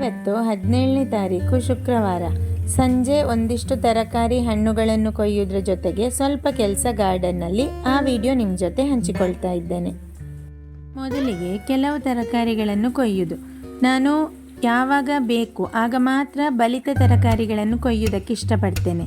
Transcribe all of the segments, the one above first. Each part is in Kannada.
ಇವತ್ತು ಹದಿನೇಳನೇ ತಾರೀಕು ಶುಕ್ರವಾರ. ಸಂಜೆ ಒಂದಿಷ್ಟು ತರಕಾರಿ ಹಣ್ಣುಗಳನ್ನು ಕೊಯ್ಯೋದ್ರ ಜೊತೆಗೆ ಸ್ವಲ್ಪ ಕೆಲಸ ಗಾರ್ಡನ್ನಲ್ಲಿ ಆ ವಿಡಿಯೋ ನಿಮ್ಮ ಜೊತೆ ಹಂಚಿಕೊಳ್ತಾ ಇದ್ದೇನೆ. ಮೊದಲಿಗೆ ಕೆಲವು ತರಕಾರಿಗಳನ್ನು ಕೊಯ್ಯುವುದು. ನಾನು ಯಾವಾಗ ಬೇಕು ಆಗ ಮಾತ್ರ ಬಲಿತ ತರಕಾರಿಗಳನ್ನು ಕೊಯ್ಯುವುದಕ್ಕೆ ಇಷ್ಟಪಡ್ತೇನೆ.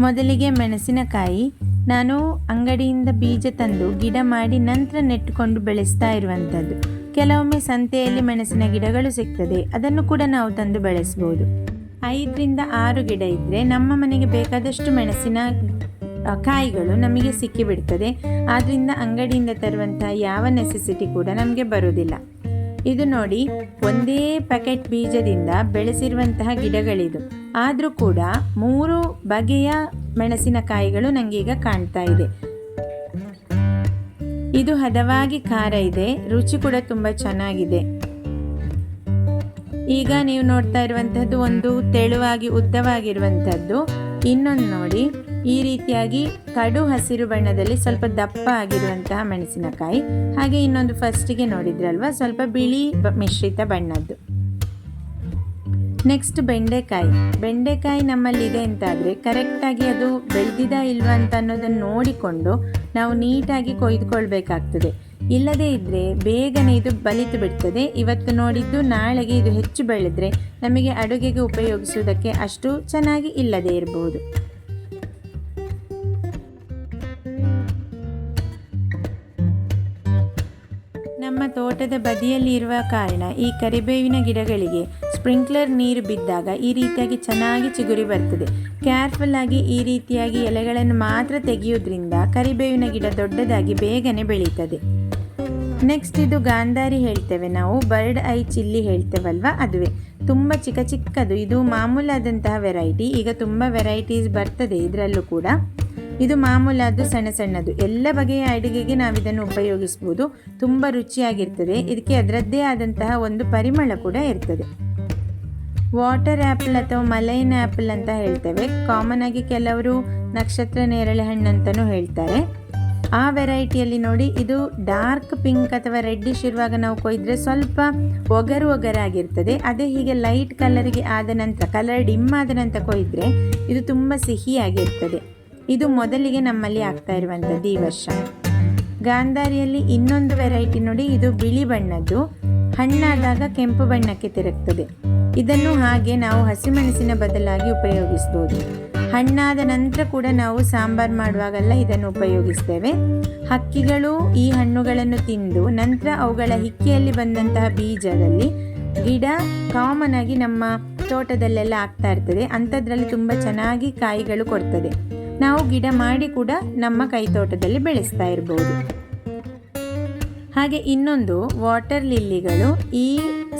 ಮೊದಲಿಗೆ ಮೆಣಸಿನಕಾಯಿ. ನಾನು ಅಂಗಡಿಯಿಂದ ಬೀಜ ತಂದು ಗಿಡ ಮಾಡಿ ನಂತರ ನೆಟ್ಟುಕೊಂಡು ಬೆಳೆಸ್ತಾ ಇರುವಂಥದ್ದು ಕೆಲವೊಮ್ಮೆ ಸಂತೆಯಲ್ಲಿ ಮೆಣಸಿನ ಗಿಡಗಳು ಸಿಗ್ತದೆ. ಅದನ್ನು ಕೂಡ ನಾವು ತಂದು ಬೆಳೆಸ್ಬೋದು. ಐದರಿಂದ ಆರು ಗಿಡ ಇದ್ದರೆ ನಮ್ಮ ಮನೆಗೆ ಬೇಕಾದಷ್ಟು ಮೆಣಸಿನ ಕಾಯಿಗಳು ನಮಗೆ ಸಿಕ್ಕಿಬಿಡ್ತದೆ. ಆದ್ದರಿಂದ ಅಂಗಡಿಯಿಂದ ತರುವಂಥ ಯಾವ ನೆಸೆಸಿಟಿ ಕೂಡ ನಮಗೆ ಬರುವುದಿಲ್ಲ. ಇದು ನೋಡಿ, ಒಂದೇ ಪ್ಯಾಕೆಟ್ ಬೀಜದಿಂದ ಬೆಳೆಸಿರುವಂತಹ ಗಿಡಗಳಿದು. ಆದರೂ ಕೂಡ ಮೂರು ಬಗೆಯ ಮೆಣಸಿನಕಾಯಿಗಳು ನನಗೀಗ ಕಾಣ್ತಾ ಇದೆ. ಇದು ಹದವಾಗಿ ಖಾರ ಇದೆ, ರುಚಿ ಕೂಡ ತುಂಬ ಚೆನ್ನಾಗಿದೆ. ಈಗ ನೀವು ನೋಡ್ತಾ ಇರುವಂತಹದ್ದು ಒಂದು ತೆಳುವಾಗಿ ಉದ್ದವಾಗಿರುವಂಥದ್ದು ಇನ್ನೊಂದು ನೋಡಿ, ಈ ರೀತಿಯಾಗಿ ಕಡು ಹಸಿರು ಬಣ್ಣದಲ್ಲಿ ಸ್ವಲ್ಪ ದಪ್ಪ ಆಗಿರುವಂತಹ ಮೆಣಸಿನಕಾಯಿ. ಹಾಗೆ ಇನ್ನೊಂದು ಫಸ್ಟಿಗೆ ನೋಡಿದ್ರಲ್ವ, ಸ್ವಲ್ಪ ಬಿಳಿ ಮಿಶ್ರಿತ ಬಣ್ಣದ್ದು. ನೆಕ್ಸ್ಟ್ ಬೆಂಡೆಕಾಯಿ. ಬೆಂಡೆಕಾಯಿ ನಮ್ಮಲ್ಲಿ ಇದೆ ಅಂತಾದರೆ ಕರೆಕ್ಟಾಗಿ ಅದು ಬೆಳೆದಿದ ಇಲ್ವಾ ಅಂತ ಅನ್ನೋದನ್ನು ನೋಡಿಕೊಂಡು ನಾವು ನೀಟಾಗಿ ಕೊಯ್ದುಕೊಳ್ಬೇಕಾಗ್ತದೆ. ಇಲ್ಲದೇ ಇದ್ದರೆ ಬೇಗನೆ ಇದು ಬಲಿತು ಬಿಡ್ತದೆ. ಇವತ್ತು ನೋಡಿದ್ದು ನಾಳೆಗೆ ಇದು ಹೆಚ್ಚು ಬೆಳೆದರೆ ನಮಗೆ ಅಡುಗೆಗೆ ಉಪಯೋಗಿಸುವುದಕ್ಕೆ ಅಷ್ಟು ಚೆನ್ನಾಗಿ ಇಲ್ಲದೇ ಇರಬಹುದು ತೋಟದ ಬದಿಯಲ್ಲಿ ಇರುವ ಕಾರಣ ಈ ಕರಿಬೇವಿನ ಗಿಡಗಳಿಗೆ ಸ್ಪ್ರಿಂಕ್ಲರ್ ನೀರು ಬಿದ್ದಾಗ ಈ ರೀತಿಯಾಗಿ ಚೆನ್ನಾಗಿ ಚಿಗುರಿ ಬರ್ತದೆ. ಕೇರ್ಫುಲ್ ಆಗಿ ಈ ರೀತಿಯಾಗಿ ಎಲೆಗಳನ್ನು ಮಾತ್ರ ತೆಗೆಯುವುದರಿಂದ ಕರಿಬೇವಿನ ಗಿಡ ದೊಡ್ಡದಾಗಿ ಬೇಗನೆ ಬೆಳೀತದೆ. ನೆಕ್ಸ್ಟ್ ಇದು ಗಾಂಧಾರಿ ಹೇಳ್ತೇವೆ ನಾವು. ಬರ್ಡ್ ಐ ಚಿಲ್ಲಿ ಹೇಳ್ತೇವಲ್ವ? ಅದುವೆ. ತುಂಬ ಚಿಕ್ಕ ಚಿಕ್ಕದು. ಇದು ಮಾಮೂಲಾದಂತಹ ವೆರೈಟಿ. ಈಗ ತುಂಬ ವೆರೈಟೀಸ್ ಬರ್ತದೆ ಇದರಲ್ಲೂ ಕೂಡ. ಇದು ಮಾಮೂಲಾದ್ದು ಸಣ್ಣ ಸಣ್ಣದು. ಎಲ್ಲ ಬಗೆಯ ಅಡುಗೆಗೆ ನಾವು ಇದನ್ನು ತುಂಬ ರುಚಿಯಾಗಿರ್ತದೆ. ಇದಕ್ಕೆ ಅದರದ್ದೇ ಆದಂತಹ ಒಂದು ಪರಿಮಳ ಕೂಡ ಇರ್ತದೆ. ವಾಟರ್ ಆ್ಯಪಲ್ ಅಥವಾ ಮಲೈನ್ ಆ್ಯಪಲ್ ಅಂತ ಹೇಳ್ತೇವೆ. ಕಾಮನ್ ಆಗಿ ಕೆಲವರು ನಕ್ಷತ್ರ ನೇರಳೆ ಹಣ್ಣು ಅಂತಲೂ ಹೇಳ್ತಾರೆ. ಆ ವೆರೈಟಿಯಲ್ಲಿ ನೋಡಿ, ಇದು ಡಾರ್ಕ್ ಪಿಂಕ್ ಅಥವಾ ರೆಡ್ಡಿಶ್ ಇರುವಾಗ ನಾವು ಕೊಯ್ದರೆ ಸ್ವಲ್ಪ ಒಗರು ಒಗರಾಗಿರ್ತದೆ. ಅದೇ ಹೀಗೆ ಲೈಟ್ ಕಲರಿಗೆ ಆದ ನಂತರ, ಕಲರ್ ಡಿಮ್ ಆದ ನಂತರ ಕೊಯ್ದರೆ ಇದು ತುಂಬ ಸಿಹಿಯಾಗಿರ್ತದೆ. ಇದು ಮೊದಲಿಗೆ ನಮ್ಮಲ್ಲಿ ಆಗ್ತಾ ಇರುವಂಥದ್ದು ಈ ವರ್ಷ. ಗಾಂಧಾರಿಯಲ್ಲಿ ಇನ್ನೊಂದು ವೆರೈಟಿ ನೋಡಿ, ಇದು ಬಿಳಿ ಬಣ್ಣದ್ದು. ಹಣ್ಣಾದಾಗ ಕೆಂಪು ಬಣ್ಣಕ್ಕೆ ತಿರುಗ್ತದೆ. ಇದನ್ನು ಹಾಗೆ ನಾವು ಹಸಿಮೆಣಸಿನ ಬದಲಾಗಿ ಉಪಯೋಗಿಸ್ಬೋದು. ಹಣ್ಣಾದ ನಂತರ ಕೂಡ ನಾವು ಸಾಂಬಾರು ಮಾಡುವಾಗೆಲ್ಲ ಇದನ್ನು ಉಪಯೋಗಿಸ್ತೇವೆ. ಹಕ್ಕಿಗಳು ಈ ಹಣ್ಣುಗಳನ್ನು ತಿಂದು, ನಂತರ ಅವುಗಳ ಹಿಕ್ಕಿಯಲ್ಲಿ ಬಂದಂತಹ ಬೀಜದಲ್ಲಿ ಗಿಡ ಕಾಮನ್ ಆಗಿ ನಮ್ಮ ತೋಟದಲ್ಲೆಲ್ಲ ಆಗ್ತಾ ಇರ್ತದೆ. ಅಂಥದ್ರಲ್ಲಿ ತುಂಬ ಚೆನ್ನಾಗಿ ಕಾಯಿಗಳು ಕೊಡ್ತದೆ. ನಾವು ಗಿಡ ಮಾಡಿ ಕೂಡ ನಮ್ಮ ಕೈತೋಟದಲ್ಲಿ ಬೆಳೆಸ್ತಾ ಇರ್ಬೋದು. ಹಾಗೆ ಇನ್ನೊಂದು ವಾಟರ್ ಲಿಲ್ಲಿಗಳು. ಈ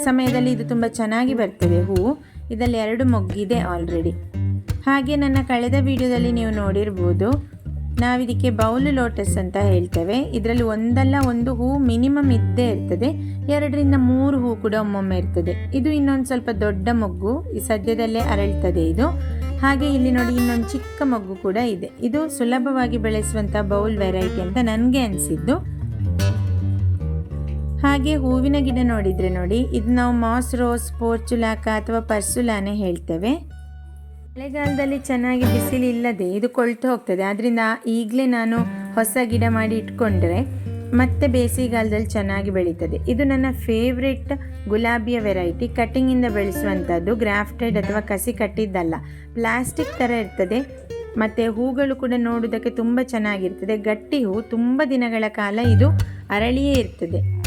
ಸಮಯದಲ್ಲಿ ಇದು ತುಂಬ ಚೆನ್ನಾಗಿ ಬರ್ತದೆ ಹೂವು ಇದರಲ್ಲಿ ಎರಡು ಮೊಗ್ಗಿದೆ ಆಲ್ರೆಡಿ. ಹಾಗೆ ನನ್ನ ಕಳೆದ ವಿಡಿಯೋದಲ್ಲಿ ನೀವು ನೋಡಿರ್ಬೋದು, ನಾವಿದಕ್ಕೆ ಬೌಲ್ ಲೋಟಸ್ ಅಂತ ಹೇಳ್ತೇವೆ. ಇದರಲ್ಲಿ ಒಂದಲ್ಲ ಒಂದು ಹೂ ಮಿನಿಮಮ್ ಇದ್ದೇ ಇರ್ತದೆ. ಎರಡರಿಂದ ಮೂರು ಹೂ ಕೂಡ ಒಮ್ಮೊಮ್ಮೆ ಇರ್ತದೆ. ಇದು ಇನ್ನೊಂದು ಸ್ವಲ್ಪ ದೊಡ್ಡ ಮೊಗ್ಗು. ಈ ಸದ್ಯದಲ್ಲೇ ಅರಳ್ತದೆ ಇದು. ಹಾಗೆ ಇಲ್ಲಿ ನೋಡಿ ಇನ್ನೊಂದು ಚಿಕ್ಕ ಮಗು ಕೂಡ ಇದೆ. ಇದು ಸುಲಭವಾಗಿ ಬೆಳೆಸುವಂಥ ಬೌಲ್ ವೆರೈಟಿ ಅಂತ ನನಗೆ ಅನಿಸಿದ್ದು. ಹಾಗೆ ಹೂವಿನ ಗಿಡ ನೋಡಿದ್ರೆ ನೋಡಿ, ಇದು ನಾವು ಮಾಸ್ ರೋಸ್ ಪೋರ್ಚುಲಾಕ ಅಥವಾ ಪರ್ಸುಲಾನೆ ಹೇಳ್ತೇವೆ. ಮಳೆಗಾಲದಲ್ಲಿ ಚೆನ್ನಾಗಿ ಬಿಸಿಲು ಇಲ್ಲದೆ ಇದು ಕೊಳ್ತು ಹೋಗ್ತದೆ. ಆದ್ರಿಂದ ಈಗಲೇ ನಾನು ಹೊಸ ಗಿಡ ಮಾಡಿ ಇಟ್ಕೊಂಡ್ರೆ ಮತ್ತೆ ಬೇಸಿಗೆಗಾಲದಲ್ಲಿ ಚೆನ್ನಾಗಿ ಬೆಳೀತದೆ. ಇದು ನನ್ನ ಫೇವ್ರೆಟ್ ಗುಲಾಬಿಯ ವೆರೈಟಿ ಕಟ್ಟಿಂಗಿಂದ ಬೆಳೆಸುವಂಥದ್ದು ಗ್ರಾಫ್ಟೆಡ್ ಅಥವಾ ಕಸಿ ಕಟ್ಟಿದ್ದಲ್ಲ. ಪ್ಲಾಸ್ಟಿಕ್ ಥರ ಇರ್ತದೆ. ಮತ್ತು ಹೂಗಳು ಕೂಡ ನೋಡೋದಕ್ಕೆ ತುಂಬ ಚೆನ್ನಾಗಿರ್ತದೆ. ಗಟ್ಟಿ ಹೂ, ತುಂಬ ದಿನಗಳ ಕಾಲ ಇದು ಅರಳಿಯೇ ಇರ್ತದೆ.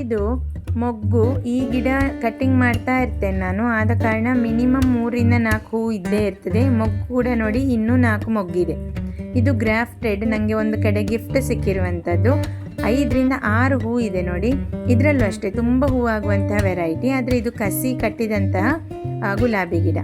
ಇದು ಮೊಗ್ಗು, ಈ ಗಿಡ ಕಟ್ಟಿಂಗ್ ಮಾಡ್ತಾ ಇರ್ತೇನೆ ನಾನು. ಆದ ಕಾರಣ ಮಿನಿಮಮ್ ಮೂರಿಂದ ನಾಲ್ಕು ಹೂ ಇದ್ದೇ ಇರ್ತದೆ. ಮೊಗ್ಗು ಕೂಡ ನೋಡಿ ಇನ್ನೂ ನಾಲ್ಕು ಮೊಗ್ಗಿದೆ. ಇದು ಗ್ರಾಫ್ಟೆಡ್ ನನಗೆ ಒಂದು ಕಡೆ ಗಿಫ್ಟ್ ಸಿಕ್ಕಿರುವಂಥದ್ದು. ಐದರಿಂದ ಆರು ಹೂ ಇದೆ ನೋಡಿ. ಇದರಲ್ಲೂ ಅಷ್ಟೇ, ತುಂಬ ಆಗುವಂತಹ ವೆರೈಟಿ ಆದರೆ ಇದು ಕಸಿ ಕಟ್ಟಿದಂತಹ ಗುಲಾಬಿ ಗಿಡ.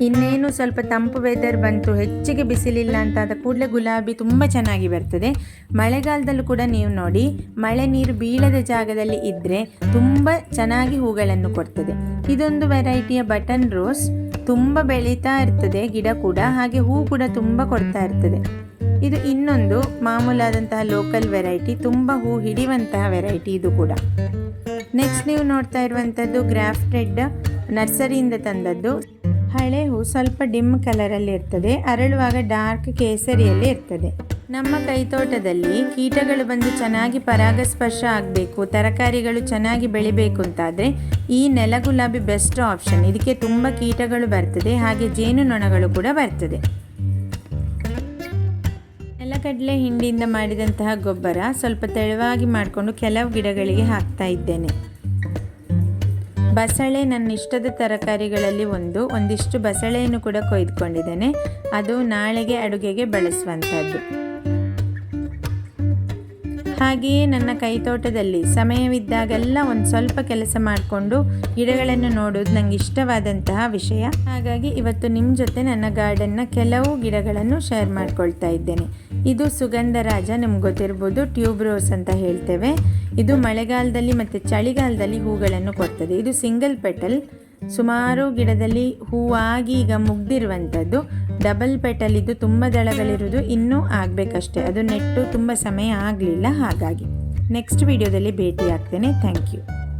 ಇನ್ನೇನು ಸ್ವಲ್ಪ ತಂಪು ವೆದರ್ ಬಂತು, ಹೆಚ್ಚಿಗೆ ಬಿಸಿಲಿಲ್ಲ ಅಂತ ಆದ ಕೂಡಲೇ ಗುಲಾಬಿ ತುಂಬ ಚೆನ್ನಾಗಿ ಬರ್ತದೆ. ಮಳೆಗಾಲದಲ್ಲೂ ಕೂಡ ನೀವು ನೋಡಿ, ಮಳೆ ನೀರು ಬೀಳದ ಜಾಗದಲ್ಲಿ ಇದ್ದರೆ ತುಂಬ ಚೆನ್ನಾಗಿ ಹೂಗಳನ್ನು ಕೊಡ್ತದೆ. ಇದೊಂದು ವೆರೈಟಿಯ ಬಟನ್ ರೋಸ್ ತುಂಬ ಬೆಳೀತಾ ಇರ್ತದೆ, ಗಿಡ ಕೂಡ, ಹಾಗೆ ಹೂ ಕೂಡ ತುಂಬ ಕೊಡ್ತಾ ಇರ್ತದೆ. ಇದು ಇನ್ನೊಂದು ಮಾಮೂಲಾದಂತಹ ಲೋಕಲ್ ವೆರೈಟಿ ತುಂಬ ಹೂ ಹಿಡಿಯುವಂತಹ ವೆರೈಟಿ ಇದು ಕೂಡ. ನೆಕ್ಸ್ಟ್ ನೀವು ನೋಡ್ತಾ ಇರುವಂಥದ್ದು ಗ್ರಾಫ್ಟೆಡ್ ನರ್ಸರಿಯಿಂದ ತಂದದ್ದು. ಹಳೆ ಹೂ ಸ್ವಲ್ಪ ಡಿಮ್ ಕಲರಲ್ಲಿ ಇರ್ತದೆ, ಅರಳುವಾಗ ಡಾರ್ಕ್ ಕೇಸರಿಯಲ್ಲಿ ಇರ್ತದೆ. ನಮ್ಮ ಕೈತೋಟದಲ್ಲಿ ಕೀಟಗಳು ಬಂದು ಚೆನ್ನಾಗಿ ಪರಾಗಸ್ಪರ್ಶ ಆಗಬೇಕು, ತರಕಾರಿಗಳು ಚೆನ್ನಾಗಿ ಬೆಳಿಬೇಕು ಅಂತಾದರೆ ಈ ನೆಲ ಗುಲಾಬಿ ಬೆಸ್ಟ್ ಆಪ್ಷನ್ ಇದಕ್ಕೆ ತುಂಬ ಕೀಟಗಳು ಬರ್ತದೆ, ಹಾಗೆ ಜೇನುನೊಣಗಳು ಕೂಡ ಬರ್ತದೆ. ನೆಲಗಡಲೆ ಹಿಂಡಿಯಿಂದ ಮಾಡಿದಂತಹ ಗೊಬ್ಬರ ಸ್ವಲ್ಪ ತೆಳುವಾಗಿ ಮಾಡಿಕೊಂಡು ಕೆಲವು ಗಿಡಗಳಿಗೆ ಹಾಕ್ತಾ ಇದ್ದೇನೆ. ಬಸಳೆ ನನ್ನ ಇಷ್ಟದ ತರಕಾರಿಗಳಲ್ಲಿ ಒಂದು. ಒಂದಿಷ್ಟು ಬಸಳೆಯನ್ನು ಕೂಡ ಕೊಯ್ದುಕೊಂಡಿದ್ದೇನೆ. ಅದು ನಾಳೆಗೆ ಅಡುಗೆಗೆ ಬಳಸುವಂಥದ್ದು ಹಾಗೆಯೇ ನನ್ನ ಕೈತೋಟದಲ್ಲಿ ಸಮಯವಿದ್ದಾಗೆಲ್ಲ ಒಂದು ಸ್ವಲ್ಪ ಕೆಲಸ ಮಾಡಿಕೊಂಡು ಗಿಡಗಳನ್ನು ನೋಡೋದು ನನಗೆ ಇಷ್ಟವಾದಂತಹ ವಿಷಯ. ಹಾಗಾಗಿ ಇವತ್ತು ನಿಮ್ಮ ಜೊತೆ ನನ್ನ ಗಾರ್ಡನ್ನ ಕೆಲವು ಗಿಡಗಳನ್ನು ಶೇರ್ ಮಾಡ್ಕೊಳ್ತಾ ಇದ್ದೇನೆ. ಇದು ಸುಗಂಧರಾಜ, ನಿಮ್ಗೆ ಗೊತ್ತಿರ್ಬೋದು ಟ್ಯೂಬ್ ರೋಸ್ ಅಂತ ಹೇಳ್ತೇವೆ. ಇದು ಮಳೆಗಾಲದಲ್ಲಿ ಮತ್ತು ಚಳಿಗಾಲದಲ್ಲಿ ಹೂಗಳನ್ನು ಕೊಡ್ತದೆ. ಇದು ಸಿಂಗಲ್ ಪೆಟಲ್ ಸುಮಾರು ಗಿಡದಲ್ಲಿ ಹೂವಾಗಿ ಈಗ ಮುಗ್ದಿರುವಂಥದ್ದು ಡಬಲ್ ಪೆಟಲ್ ಇದು ತುಂಬ ದಳಗಳಿರೋದು ಇನ್ನೂ ಆಗಬೇಕಷ್ಟೆ. ಅದು ನೆಟ್ಟು ತುಂಬ ಸಮಯ ಆಗಲಿಲ್ಲ. ಹಾಗಾಗಿ ನೆಕ್ಸ್ಟ್ ವಿಡಿಯೋದಲ್ಲಿ ಭೇಟಿ ಆಗ್ತೇನೆ ಥ್ಯಾಂಕ್ ಯು